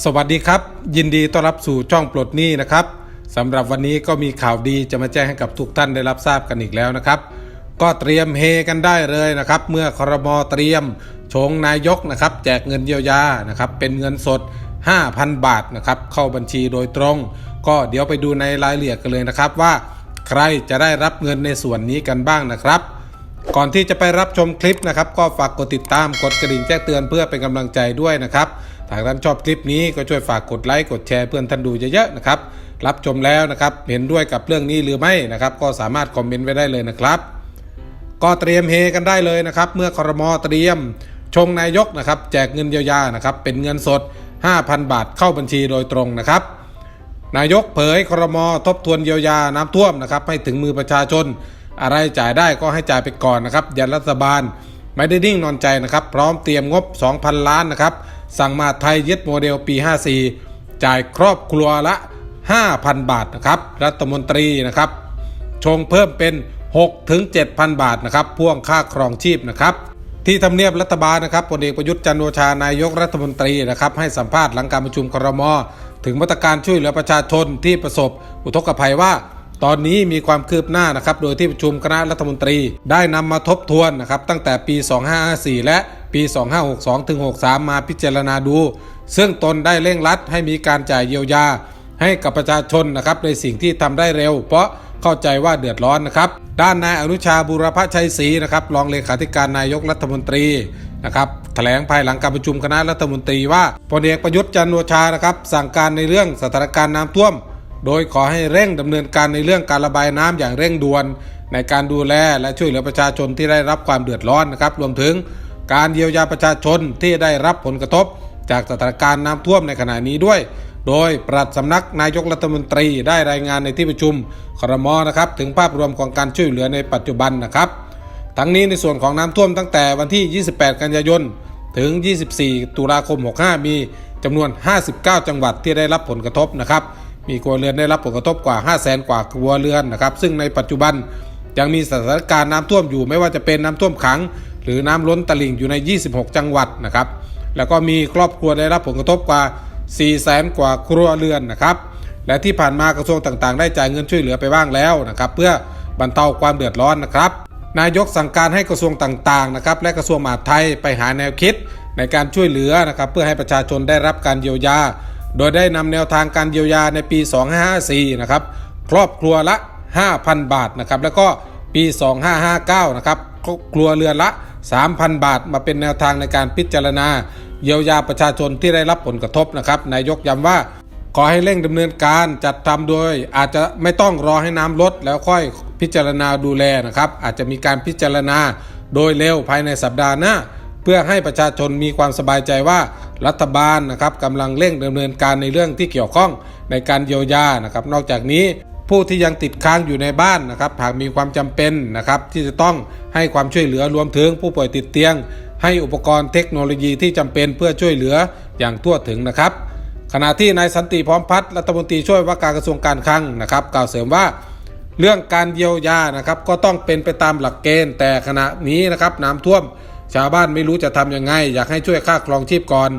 สวัสดีครับ ยินดีต้อนรับสู่ช่องปลดหนี้นะครับสำหรับวันนี้ก็มีข่าวดีจะมาแจ้งให้กับทุกท่านได้รับทราบกันอีกแล้วนะครับ ก็เตรียมเฮกันได้เลยนะครับ เมื่อครมเตรียมชงนายกนะครับ แจกเงินเยียวยานะครับ เป็นเงินสด 5,000 บาทนะครับ เข้าบัญชีโดยตรง ก็เดี๋ยวไปดูในรายละเอียดกันเลยนะครับว่า ใครจะได้รับเงินในส่วนนี้กันบ้างนะครับ ก่อนที่จะไปรับชมคลิปนะครับ ก็ฝากกดติดตามกดกระดิ่งแจ้งเตือนเพื่อเป็นกำลังใจด้วยนะครับถ้าท่านชอบคลิปนี้ก็ช่วยฝากกดไลค์กดแชร์เพื่อนท่านดูเยอะๆนะครับรับชมแล้วนะครับเห็นด้วยกับเรื่องนี้หรือไม่นะครับก็สามารถคอมเมนต์ไว้ได้เลยนะครับ ก็เตรียมเฮกันได้เลยนะครับ เมื่อครมอเตรียมชงนายกนะครับ แจกเงินเยียวยานะครับเป็นเงินสด 5,000 บาทเข้าบัญชีโดยตรงนะครับ นายกเผยครมอทบทวนเยียวยาน้ำท่วมนะครับให้ถึงมือประชาชน อะไรจ่ายได้ก็ให้จ่ายไปก่อนนะครับยันรัฐบาล ไม่ได้นิ่งนอนใจนะครับพร้อมเตรียมงบ 2,000 ล้านนะครับสั่งมาไทยยึดโมเดลปี 54 จ่ายครอบครัวละ 5,000 บาทนะครับรัฐมนตรีนะครับชงเพิ่มเป็น6ถึง7,000 บาทนะครับพ่วงค่าครองชีพนะครับที่ทำเนียบรัฐบาลนะครับพลเอกประยุทธ์จันโอชานายกรัฐมนตรีนะครับให้สัมภาษณ์หลังการประชุมครม ถึงมาตรการช่วยเหลือประชาชนที่ประสบอุทกภัยว่า ตอนนี้มีความคืบหน้านะครับโดยที่ประชุมคณะรัฐมนตรี ได้นำมาทบทวนนะครับตั้งแต่ปี 2554 และปี 2562ถึง63 มาพิจารณาดู ซึ่งตนได้เร่งรัดให้มีการจ่ายเยียวยา ให้กับประชาชนนะครับในสิ่งที่ทำได้เร็ว เพราะเข้าใจว่าเดือดร้อนนะครับ ด้านนายอนุชาบุรพชัยศรีนะครับรองเลขาธิการนายกรัฐมนตรีนะครับแถลงภายหลังการประชุมคณะรัฐมนตรีว่าพลเอกประยุทธ์จันทร์โอชานะครับสั่งการในเรื่องสถานการณ์น้ำท่วม โดยขอให้เร่งดำเนินการในเรื่องการระบายน้ำอย่างเร่งด่วน ในการดูแลและช่วยเหลือประชาชนที่ได้รับความเดือดร้อนนะครับรวมถึงการเยียวยาประชาชนที่ได้รับผลกระทบ จากสถานการณ์น้ำท่วมในขณะนี้ด้วย โดยปลัดสำนักนายกรัฐมนตรีได้รายงานในที่ประชุมครมนะครับถึงภาพรวมของการช่วยเหลือในปัจจุบันนะครับ ทั้งนี้ในส่วนของน้ำท่วมตั้งแต่วันที่ 28 กันยายนถึง 24 ตุลาคม 65 มีจำนวน 59 จังหวัดที่ได้รับผลกระทบนะครับ มีครัวเรือนได้รับผลกระทบกว่า 5 0 0แสนกว่าครัวเรือนนะครับ ซึ่งในปัจจุบันยังมีสถานการณ์น้ำท่วมอยู่ไม่ว่าจะเป็นน้ำท่วมขัง หรือน้ำล้นตลิ่งอยู่ใน 26 จังหวัดนะครับ แล้วก็มีครอบครัวได้รับผลกระทบกว่า 4 0 0แสนกว่าครัวเรือนนะครับ และที่ผ่านมากระทรวงต่างๆ ได้จ่ายเงินช่วยเหลือไปบ้างแล้วนะครับ เพื่อบรรเทาความเดือดร้อนนะครับ นายกสั่งการให้กระทรวงต่างๆนะครับและกระทรวงมหาดไทยไปหาแนวคิดในการช่วยเหลือนะครับเพื่อให้ประชาชนได้รับการเยียวยา โดยได้นำแนวทางการเยียวยาในปี 2554 นะครับครอบครัวละ 5,000 บาทนะครับแล้วก็ปี 2559 นะครับครัวเรือนละ 3,000 บาท มาเป็นแนวทางในการพิจารณา เยียวยาประชาชนที่ได้รับผลกระทบนะครับนายกย้ำว่าขอให้เร่งดำเนินการจัดทำโดย อาจจะไม่ต้องรอให้น้ำลดแล้วค่อยพิจารณาดูแลนะครับ อาจจะมีการพิจารณาโดยเร็วภายในสัปดาห์หน้า เพื่อให้ประชาชนมีความสบายใจว่ารัฐบาลนะครับกำลังเร่งดำเนินการในเรื่องที่เกี่ยวข้องในการเยียวยานะครับ นอกจากนี้ผู้ที่ยังติดค้างอยู่ในบ้านนะครับหากมีความจำเป็นนะครับที่จะต้องให้ความช่วยเหลือรวมถึงผู้ป่วยติดเตียง ให้อุปกรณ์เทคโนโลยีที่จำเป็นเพื่อช่วยเหลืออย่างทั่วถึงนะครับขณะที่นายสันติพร้อมพัฒน์รัฐมนตรีช่วยว่าการกระทรวงการคลังนะครับกล่าวเสริมว่าเรื่องการเยียวยานะครับก็ต้องเป็นไปตามหลักเกณฑ์แต่ขณะนี้นะครับน้ำท่วม ชาวบ้านไม่รู้จะทำยังไง อยากให้ช่วยค่าครองชีพก่อน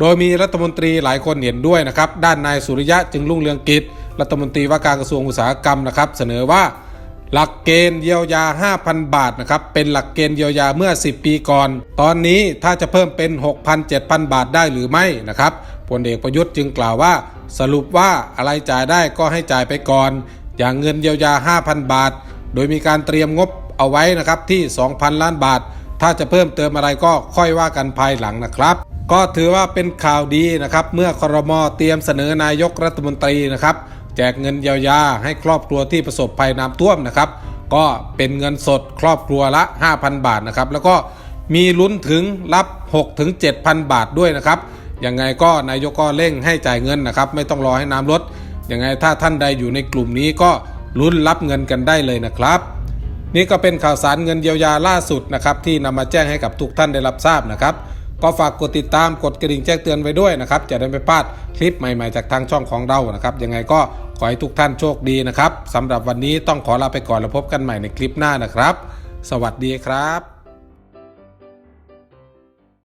โดยมีรัฐมนตรีหลายคนเห็นด้วยนะครับ ด้านนายสุริยะจึงรุ่งเรืองกิจ รัฐมนตรีว่าการกระทรวงอุตสาหกรรมนะครับ เสนอว่าหลักเกณฑ์เยียวยา 5,000 บาทนะครับ เป็นหลักเกณฑ์เยียวยาเมื่อ 10 ปีก่อน ตอนนี้ถ้าจะเพิ่มเป็น 6,000 7,000 บาทได้หรือไม่นะครับพลเอกประยุทธ์จึงกล่าวว่า สรุปว่าอะไรจ่ายได้ก็ให้จ่ายไปก่อน อย่างเงินเยียวยา 5,000 บาท โดยมีการเตรียมงบเอาไว้นะครับที่ 2,000 ล้านบาท ถ้าจะเพิ่มเติมอะไรก็ค่อยว่ากันภายหลังนะครับ ก็ถือว่าเป็นข่าวดีนะครับ เมื่อครมเตรียมเสนอนายกรัฐมนตรีนะครับ แจกเงินเยียวยาให้ครอบครัวที่ประสบภัยน้ำท่วมนะครับ ก็เป็นเงินสดครอบครัวละ 5,000 บาทนะครับ แล้วก็มีลุ้นถึงรับ6ถึง7,000บาทด้วยนะครับยังไงก็นายกก็เร่งให้จ่ายเงินนะครับ ไม่ต้องรอให้น้ำลดยังไงถ้าท่านใดอยู่ในกลุ่มนี้ก็ลุ้นรับเงินกันได้เลยนะครับ นี่ก็เป็นข่าวสารเงินเยียวยาล่าสุดนะครับที่นำมาแจ้งให้กับทุกท่านได้รับทราบนะครับ ก็ฝากกดติดตามกดกระดิ่งแจ้งเตือนไว้ด้วยนะครับ จะได้ไม่พลาดคลิปใหม่ๆจากทางช่องของเรานะครับ ยังไงก็ขอให้ทุกท่านโชคดีนะครับสำหรับวันนี้ต้องขอลาไปก่อนแล้วพบกันใหม่ในคลิปหน้านะครับ สวัสดีครับ